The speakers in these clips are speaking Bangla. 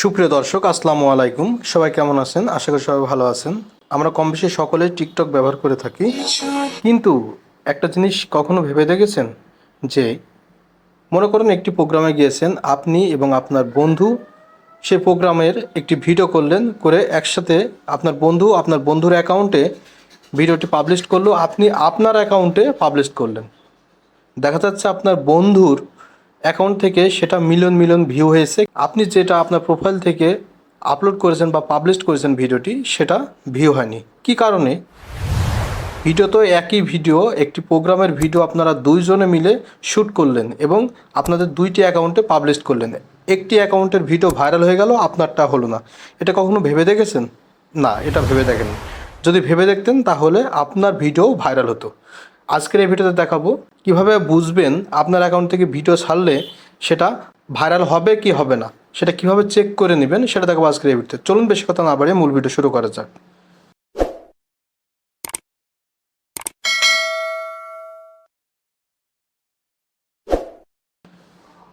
সুপ্রিয় দর্শক, আসসালামু আলাইকুম। সবাই কেমন আছেন? আশা করি সবাই ভালো আছেন। আমরা কম বেশি সকলে টিকটক ব্যবহার করে থাকি। কিন্তু একটা জিনিস কখনো ভেবে দেখেছেন? যে মনে করুন একটি প্রোগ্রামে গিয়েছেন, আপনি এবং আপনার বন্ধু সেই প্রোগ্রামের একটি ভিডিও করলেন করে একসাথে আপনার বন্ধু আপনার বন্ধুর অ্যাকাউন্টে ভিডিওটি পাবলিশ করল, আপনি আপনার অ্যাকাউন্টে পাবলিশ করলেন। দেখা যাচ্ছে আপনার বন্ধুর অ্যাকাউন্ট থেকে সেটা মিলিয়ন মিলিয়ন ভিউ হয়েছে। আপনি যেটা আপনার প্রোফাইল থেকে আপলোড করেছেন বা পাবলিশ করেছেন ভিডিওটি, সেটা ভিউ হয়নি। কি কারণে? ভিডিও তো একই ভিডিও একটি প্রোগ্রামের ভিডিও আপনারা দুইজনে মিলে শ্যুট করলেন এবং আপনাদের দুইটি অ্যাকাউন্টে পাবলিশ করলেন। একটি অ্যাকাউন্টের ভিডিও ভাইরাল হয়ে গেল, আপনারটা হলো না। এটা কখনো ভেবে দেখেছেন? না, এটা ভেবে দেখেন যদি ভেবে দেখতেন, তাহলে আপনার ভিডিও ভাইরাল হতো। আজকের এই ভিডিওতে দেখাবো কীভাবে বুঝবেন আপনার অ্যাকাউন্ট থেকে ভিডিও ছাড়লে সেটা ভাইরাল হবে কি হবে না, সেটা কীভাবে চেক করে নেবেন সেটা দেখাবো আজকের এই ভিডিওতে। চলুন বেশি কথা না বাড়িয়ে মূল ভিডিও শুরু করা যাক।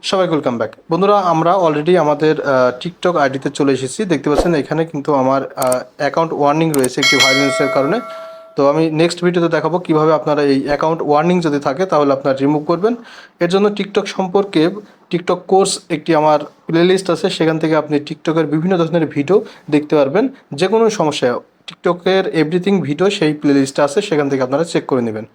সবাই ওয়েলকাম ব্যাক বন্ধুরা, আমরা অলরেডি আমাদের টিকটক আইডিতে চলে এসেছি। দেখতে পাচ্ছেন এখানে কিন্তু আমার অ্যাকাউন্ট ওয়ার্নিং রয়েছে একটি ভাইলেন্সের কারণে। তো আমি নেক্সট ভিডিওতে দেখাবো কীভাবে আপনারা এই অ্যাকাউন্ট ওয়ার্নিং যদি থাকে, তাহলে আপনারা রিমুভ করবেন। এর জন্য টিকটক সম্পর্কে টিকটক কোর্স একটি আমার প্লেলিস্ট আছে, সেখান থেকে আপনি টিকটকের বিভিন্ন ধরনের ভিডিও দেখতে পারবেন। যে কোনো সমস্যায় টিকটকের এভরিথিং ভিডিও সেই প্লেলিস্টে আছে, সেখান থেকে আপনারা চেক করে নেবেন।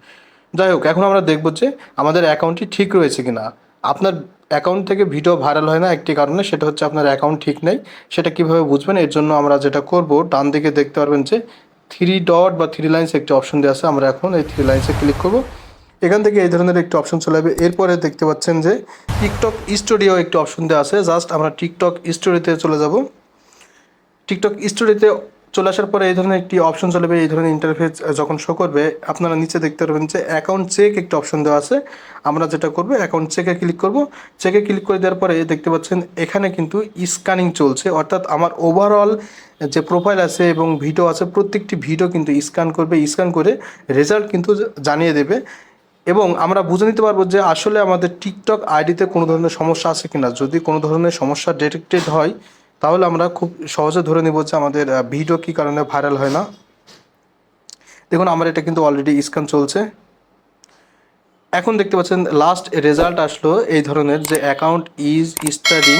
যাই হোক, এখন আমরা দেখব যে আমাদের অ্যাকাউন্টটি ঠিক রয়েছে কিনা। আপনার অ্যাকাউন্ট থেকে ভিডিও ভাইরাল হয় না একটি কারণে, সেটা হচ্ছে আপনার অ্যাকাউন্ট ঠিক নেই। সেটা কীভাবে বুঝবেন? এর জন্য আমরা যেটা করব, ডান দিকে দেখতে পারবেন যে থ্রি ডট বা থ্রি লাইন্স একটি অপশন দেওয়া আছে, আমরা এখন এই থ্রি লাইন্সে ক্লিক করব। এখান থেকে এই ধরনের একটি অপশন চলে যাবে এরপরে দেখতে পাচ্ছেন যে টিকটক স্টুডিও একটি অপশন দেওয়া আছে। জাস্ট আমরা টিকটক স্টোরিতে চলে যাব। টিকটক স্টোরিতে চলে আসার পরে এই ধরনের একটি অপশন চলে এই ধরনের ইন্টারফেস যখন শো করবে, আপনারা নিচে দেখতে পারবেন যে অ্যাকাউন্ট চেক একটি অপশন দেওয়া আছে। আমরা যেটা করব অ্যাকাউন্ট চেকে ক্লিক করব। চেকে ক্লিক করে দেওয়ার পরে দেখতে পাচ্ছেন এখানে কিন্তু স্ক্যানিং চলছে। অর্থাৎ আমার ওভারঅল যে প্রোফাইল আছে এবং ভিডিও আছে, প্রত্যেকটি ভিডিও কিন্তু স্ক্যান করবে। স্ক্যান করে রেজাল্ট কিন্তু জানিয়ে দেবে। এবং আমরা বুঝে নিতে পারব যে আসলে আমাদের টিকটক আইডিতে কোনো ধরনের সমস্যা আছে কিনা। যদি কোনো ধরনের সমস্যা ডিটেক্টেড হয় তাহলে আমরা খুব সহজে ধরে নিব যে আমাদের ভিডিও কী কারণে ভাইরাল হয় না। দেখুন, আমার এটা কিন্তু অলরেডি স্ক্যান চলছে। এখন দেখতে পাচ্ছেন লাস্ট রেজাল্ট আসলো এই ধরনের যে account is studying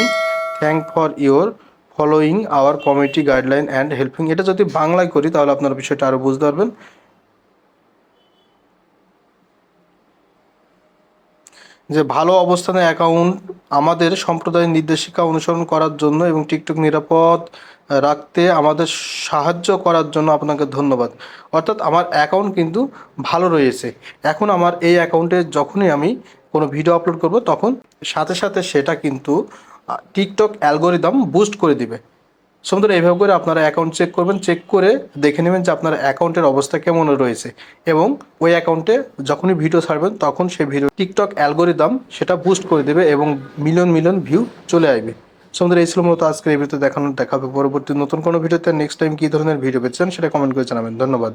thank for your following our committee guideline and helping এটা যদি বাংলায় করি, তাহলে আপনার বিষয়টা আরও বুঝতে পারবেন। যে ভালো অবস্থানে অ্যাকাউন্ট আমাদের সম্প্রদায়ের নির্দেশিকা অনুসরণ করার জন্য এবং টিকটক নিরাপদ রাখতে আমাদের সাহায্য করার জন্য আপনাকে ধন্যবাদ। অর্থাৎ আমার অ্যাকাউন্ট কিন্তু ভালো রয়েছে। এখন আমার এই অ্যাকাউন্টে যখনই আমি কোনো ভিডিও আপলোড করব, তখন সাথে সাথে সেটা কিন্তু টিকটক অ্যালগোরিদম বুস্ট করে দিবে। সুন্দর, এইভাবে করে আপনারা অ্যাকাউন্ট চেক করবেন চেক করে দেখে নেবেন যে আপনার অ্যাকাউন্টের অবস্থা কেমন রয়েছে। এবং ওই অ্যাকাউন্টে যখনই ভিডিও ছাড়বেন, তখন সেই ভিডিও টিকটক অ্যালগোরিদম সেটা বুস্ট করে দেবে এবং মিলিয়ন মিলিয়ন ভিউ চলে আসবে। সুন্দর, এই ছিল মূলত আজকের এই ভিডিওতে দেখানো দেখাবে পরবর্তী নতুন কোনো ভিডিওতে নেক্সট টাইম কী ধরনের ভিডিও পেয়েছেন সেটা কমেন্ট করে জানাবেন। ধন্যবাদ।